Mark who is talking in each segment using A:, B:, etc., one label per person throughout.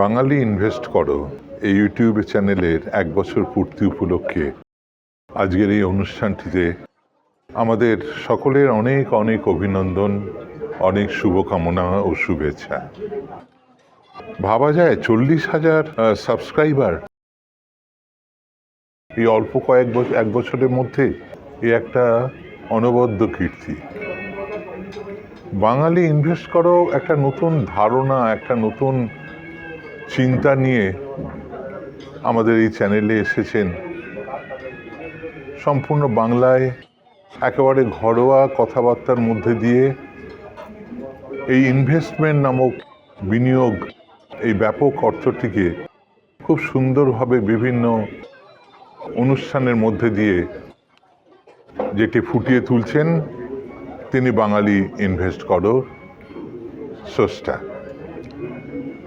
A: বাঙালি invest করো এই YouTube চ্যানেলের এক বছর পূর্তি উপলক্ষে আজকের এই অনুষ্ঠানটিতে আমাদের সকলের অনেক অনেক অভিনন্দন, অনেক শুভকামনা ও শুভেচ্ছা। ভাবা যায় চল্লিশ হাজার সাবস্ক্রাইবার এই অল্প কয়েক বছর এক বছরের মধ্যে এ একটা অনবদ্য কীর্তি। বাঙালি ইনভেস্ট করো একটা নতুন ধারণা, একটা নতুন চিন্তা নিয়ে আমাদের এই চ্যানেলে এসেছেন। সম্পূর্ণ বাংলায় একেবারে ঘরোয়া কথাবার্তার মধ্যে দিয়ে এই ইনভেস্টমেন্ট নামক বিনিয়োগ এই ব্যাপক অর্থটিকে খুব সুন্দরভাবে বিভিন্ন অনুষ্ঠানের মধ্যে দিয়ে যেটি ফুটিয়ে তুলছেন, তিনি বাঙালি ইনভেস্ট করো, স্রষ্টা।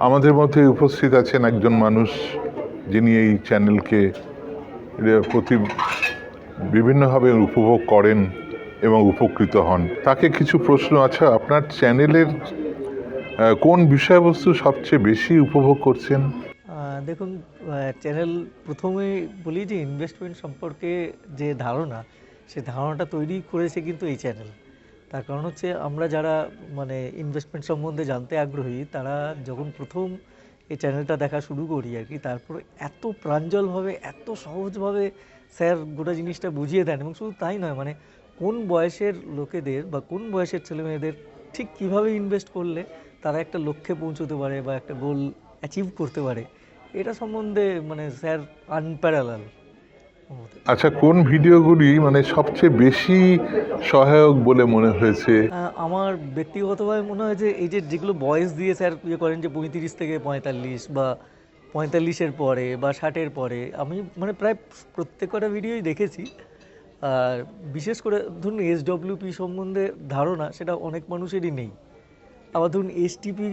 A: আমাদের মধ্যে উপস্থিত আছেন একজন মানুষ যিনি এই চ্যানেলকে প্রতি বিভিন্নভাবে উপভোগ করেন এবং উপকৃত হন। তাকে কিছু প্রশ্ন আছে আপনার চ্যানেলের কোন বিষয়বস্তু সবচেয়ে বেশি উপভোগ করছেন?
B: দেখুন চ্যানেল প্রথমে বলি যে ইনভেস্টমেন্ট সম্পর্কে যে ধারণা, সে ধারণাটা তৈরি করেছে কিন্তু এই চ্যানেল। তার কারণ হচ্ছে আমরা যারা মানে ইনভেস্টমেন্ট সম্বন্ধে জানতে আগ্রহী, তারা যখন প্রথম এই চ্যানেলটা দেখা শুরু করি আর কি, তারপরে এত প্রাঞ্জলভাবে, এত সহজভাবে স্যার গোটা জিনিসটা বুঝিয়ে দেন এবং শুধু তাই নয় মানে কোন বয়সের লোকেদের বা কোন বয়সের ছেলেমেয়েদের ঠিক কীভাবে ইনভেস্ট করলে তারা একটা লক্ষ্যে পৌঁছতে পারে বা একটা গোল অ্যাচিভ করতে পারে, এটা সম্বন্ধে মানে স্যার আনপ্যারালাল
A: আচ্ছা কোন ভিডিওগুলি মানে সবচেয়ে বেশি সহায়ক বলে মনে হয়েছে?
B: আমার ব্যক্তিগতভাবে মনে হয় যে এই যে যেগুলো বয়স দিয়ে স্যার ইয়ে করেন যে পঁয়ত্রিশ থেকে পঁয়তাল্লিশ বা পঁয়তাল্লিশের পরে বা ষাটের পরে আমি মানে প্রায় প্রত্যেকটা ভিডিওই দেখেছি। আর বিশেষ করে ধরুন এসডব্লিউপি সম্বন্ধে ধারণা সেটা অনেক মানুষেরই নেই। আবার ধরুন এসটিপি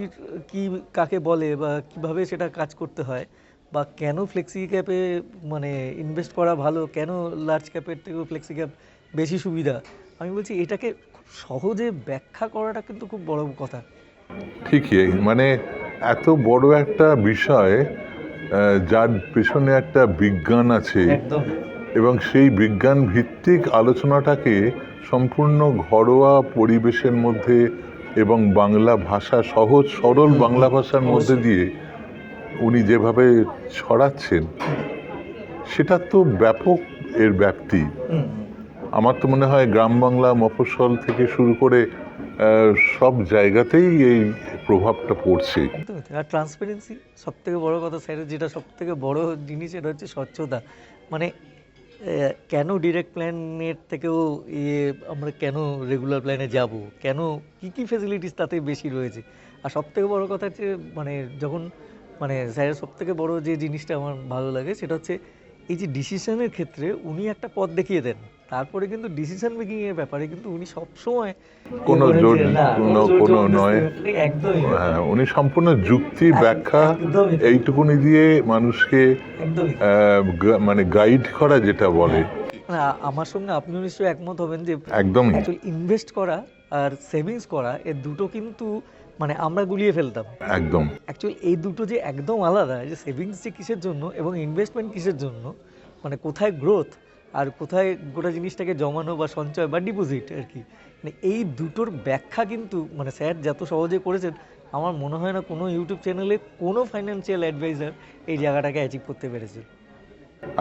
B: কি কাকে বলে বা কীভাবে সেটা কাজ করতে হয় বা কেন ফ্লেক্সি ক্যাপে মানে ইনভেস্ট করা ভালো? কেন লার্জ ক্যাপের থেকেও ফ্লেক্সি ক্যাপ বেশি সুবিধা? আমি বলছি এটাকে খুব সহজে ব্যাখ্যা করাটা কিন্তু খুব বড় কথা।
A: ঠিকই। মানে এত বড় একটা বিষয় যার পেছনে একটা বিজ্ঞান আছে।
B: একদম।
A: এবং সেই বিজ্ঞান ভিত্তিক আলোচনাটাকে সম্পূর্ণ ঘরোয়া পরিবেশের মধ্যে এবং বাংলা ভাষা সহজ সরল বাংলা ভাষার মধ্যে দিয়ে উনি যেভাবে ছড়াচ্ছেন, সেটা তো ব্যাপক এর ব্যাপ্তি। আমার তো মনে হয় গ্রাম বাংলা মফস্বল থেকে শুরু করে সব জায়গাতেই এই প্রভাবটা পড়ছে।
B: আর ট্রান্সপারেন্সি সব থেকে বড় কথা স্যারের যেটা সব থেকে বড় জিনিস এটা হচ্ছে স্বচ্ছতা। মানে কেন ডিরেক্ট প্ল্যানের থেকেও ইয়ে আমরা কেন রেগুলার প্ল্যানে যাব? কেন, কি কি ফেসিলিটিস তাতে বেশি রয়েছে? আর সব থেকে বড় কথা হচ্ছে মানে যখন মানে স্যারের সব থেকে বড় যে জিনিসটা আমার ভালো লাগে সেটা হচ্ছে এই যে ডিসিশনের ক্ষেত্রে উনি একটা পথ দেখিয়ে দেন। তারপরে কিন্তু ডিসিশন মেকিং এর ব্যাপারে কিন্তু উনি সবসময়
A: কোনো
B: ইয়ে করেন
A: জোর
B: যে, না,
A: কোনো কোনো নয়। হ্যাঁ, উনি সম্পূর্ণ যুক্তি ব্যাখ্যা এইটুকুনি দিয়ে মানুষকে মানে গাইড করা যেটা বলে।
B: আমার সঙ্গে আপনিও নিশ্চয়ই একমত হবেন যে একদম ইনভেস্ট করা আর সেভিংস করা এর দুটো কিন্তু মানে আমরা গুলিয়ে ফেলতাম।
A: একদম।
B: অ্যাকচুয়ালি এই দুটো যে একদম আলাদা যে সেভিংস যে কিসের জন্য এবং ইনভেস্টমেন্ট কিসের জন্য মানে কোথায় গ্রোথ আর কোথায় গোটা জিনিসটাকে জমানো বা সঞ্চয় বা ডিপোজিট আর কি মানে এই দুটোর ব্যাখ্যা কিন্তু মানে স্যার যত সহজে করেছেন আমার মনে হয় না কোনো ইউটিউব চ্যানেলে কোনো ফাইন্যান্সিয়াল অ্যাডভাইজার এই জায়গাটাকে অ্যাচিভ করতে পেরেছে।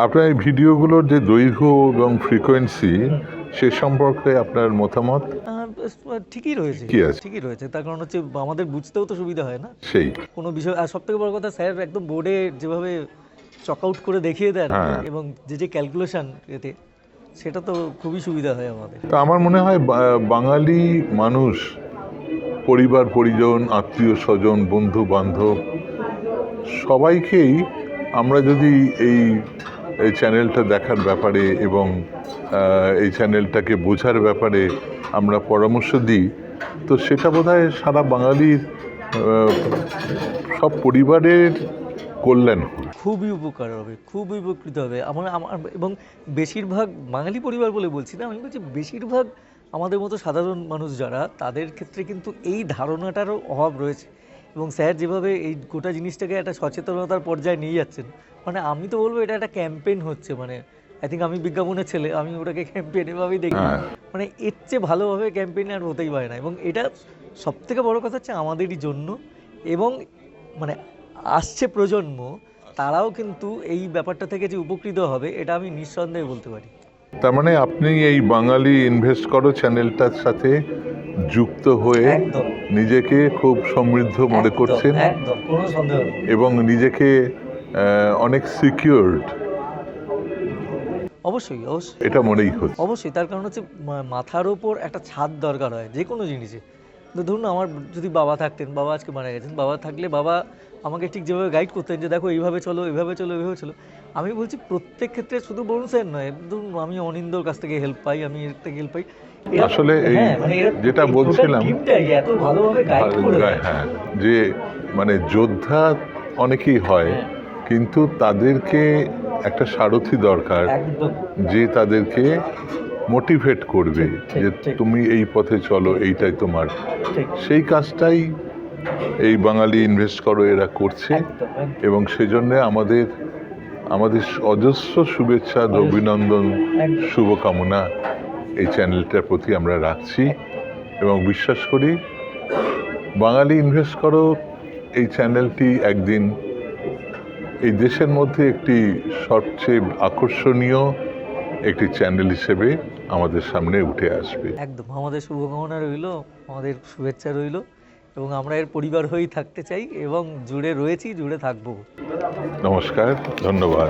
A: আপনার এই ভিডিওগুলোর যে দৈর্ঘ্য এবং ফ্রিকোয়েন্সি সে সম্পর্কে আপনার মতামত?
B: ঠিকই রয়েছে? ঠিকই রয়েছে তার কারণ হচ্ছে আমাদের বুঝতেও তো সুবিধা হয় না
A: সেই
B: কোনো বিষয় আর সব থেকে বড় কথা স্যার একদম বোর্ডে যেভাবে চক আউট করে দেখিয়ে দেন
A: হ্যাঁ।
B: এবং যে যে ক্যালকুলেশন এতে সেটা তো খুবই সুবিধা হয় আমাদের
A: তো আমার মনে হয় বাঙালি মানুষ পরিবার পরিজন আত্মীয় স্বজন বন্ধু বান্ধব সবাইকেই আমরা যদি এই এই চ্যানেলটা দেখার ব্যাপারে এবং এই চ্যানেলটাকে বোঝার ব্যাপারে আমরা পরামর্শ দিই। তো সেটা বোধহয় সারা বাঙালির সব পরিবারের কল্যাণ
B: খুবই উপকার হবে, খুবই উপকৃত হবে। আমার আমার, এবং বেশিরভাগ বাঙালি পরিবার বলে বলছি না, আমি বলছি বেশিরভাগ আমাদের মতো সাধারণ মানুষ যারা, তাদের ক্ষেত্রে কিন্তু এই ধারণাটারও অভাব রয়েছে। এবং স্যার যেভাবে এই গোটা জিনিসটাকে একটা সচেতনতার পর্যায়ে নিয়ে যাচ্ছেন মানে আমি তো বলব এটা একটা ক্যাম্পেইন হচ্ছে মানে আই থিঙ্ক আমি বিজ্ঞাপনের ছেলে আমি ওটাকে ক্যাম্পেইন এভাবেই দেখি
A: হ্যাঁ।
B: মানে এর চেয়ে ভালোভাবে ক্যাম্পেইন আর হতেই পারে না এবং এটা সব থেকে বড় কথা হচ্ছে আমাদেরই জন্য এবং মানে আসছে প্রজন্ম তারাও কিন্তু এই ব্যাপারটা থেকে যে উপকৃত হবে এটা আমি নিঃসন্দেহে বলতে পারি
A: তার মানে আপনি এই বাঙালি ইনভেস্ট করো চ্যানেলটার সাথে যুক্ত হয়ে নিজেকে খুব সমৃদ্ধ মনে করছেন এবং নিজেকে আহ, অনেক সিকিউরড
B: অবশ্যই অবশ্যই।
A: এটা মনেই হচ্ছে।
B: অবশ্যই তার কারণ হচ্ছে মা- মাথার ওপর একটা ছাদ দরকার হয় যে কোনো জিনিসে। ধরুন আমার যদি বাবা থাকতেন বাবা আজকে মারা গেছেন বাবা থাকলে বাবা আমাকে ঠিক যেভাবে গাইড করতেন যে দেখো এইভাবে চলো এইভাবে চলো এইভাবে চলো আমি বলছি প্রত্যেক ক্ষেত্রে শুধু বরুণ স্যার নয় ধরুন আমি অনিন্দর কাছ থেকে হেল্প পাই আমি এর থেকে হেল্প পাই
A: আসলে এই
B: হ্যাঁ, মানে
A: যেটা বলছিলাম
B: এত ভালোভাবে গাইড করে দেয়।
A: হ্যাঁ যে মানে যোদ্ধা অনেকেই হয়
B: হ্যাঁ।
A: কিন্তু তাদেরকে একটা সারথি দরকার যে তাদেরকে মোটিভেট করবে যে তুমি এই পথে চলো এইটাই তোমার। সেই কাজটাই এই বাঙালি ইনভেস্ট করো এরা করছে। এবং সেজন্যে আমাদের আমাদের অজস্র শুভেচ্ছা অভিনন্দন শুভকামনা এই চ্যানেলটার প্রতি আমরা রাখছি। এবং বিশ্বাস করি বাঙালি ইনভেস্ট করো এই চ্যানেলটি একদিন এই দেশের মধ্যে একটি সবচেয়ে আকর্ষণীয় একটি চ্যানেল হিসেবে আমাদের সামনে উঠে আসবে।
B: একদম আমাদের শুভকামনা রইল আমাদের শুভেচ্ছা রইল এবং আমরা এর পরিবার হয়েই থাকতে চাই এবং জুড়ে রয়েছি জুড়ে থাকব।
A: নমস্কার ধন্যবাদ।